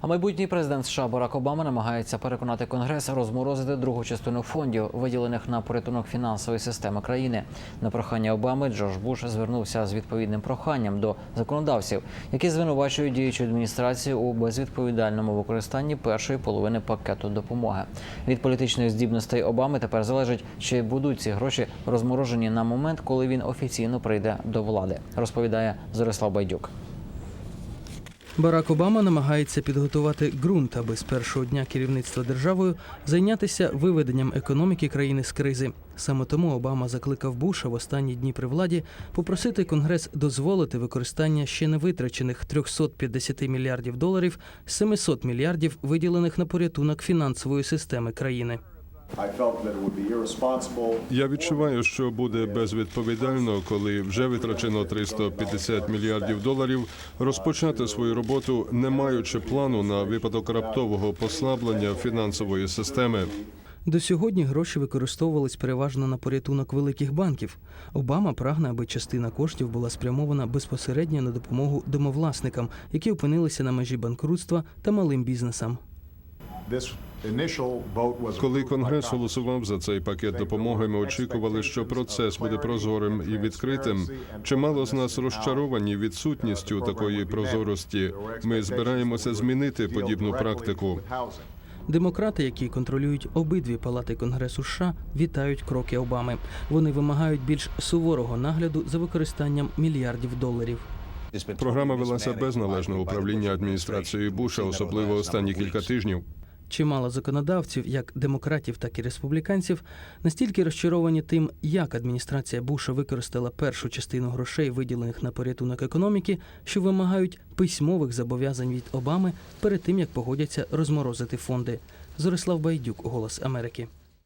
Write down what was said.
А майбутній президент США Барак Обама намагається переконати Конгрес розморозити другу частину фондів, виділених на порятунок фінансової системи країни. На прохання Обами Джордж Буш звернувся з відповідним проханням до законодавців, які звинувачують діючу адміністрацію у безвідповідальному використанні першої половини пакету допомоги. Від політичних здібностей Обами тепер залежить, чи будуть ці гроші розморожені на момент, коли він офіційно прийде до влади. Розповідає Зорислав Байдюк. Барак Обама намагається підготувати ґрунт, аби з першого дня керівництва державою зайнятися виведенням економіки країни з кризи. Саме тому Обама закликав Буша в останні дні при владі попросити Конгрес дозволити використання ще не витрачених 350 мільярдів доларів з 700 мільярдів, виділених на порятунок фінансової системи країни. I felt that it would be irresponsible. Я відчуваю, що буде безвідповідально, коли вже витрачено 350 мільярдів доларів, розпочати свою роботу, не маючи плану на випадок раптового послаблення фінансової системи. До сьогодні гроші використовувались переважно на порятунок великих банків. Обама прагне, аби частина коштів була спрямована безпосередньо на допомогу домовласникам, які опинилися на межі банкрутства та малим бізнесам. Коли Конгрес голосував за цей пакет допомоги, ми очікували, що процес буде прозорим і відкритим. Чимало з нас розчаровані відсутністю такої прозорості. Ми збираємося змінити подібну практику. Демократи, які контролюють обидві палати Конгресу США, вітають кроки Обами. Вони вимагають більш суворого нагляду за використанням мільярдів доларів. Програма велася без належного управління адміністрацією Буша, особливо останні кілька тижнів. Чимало законодавців, як демократів, так і республіканців, настільки розчаровані тим, як адміністрація Буша використала першу частину грошей, виділених на порятунок економіки, що вимагають письмових зобов'язань від Обами перед тим, як погодяться розморозити фонди. Зорислав Байдюк, Голос Америки.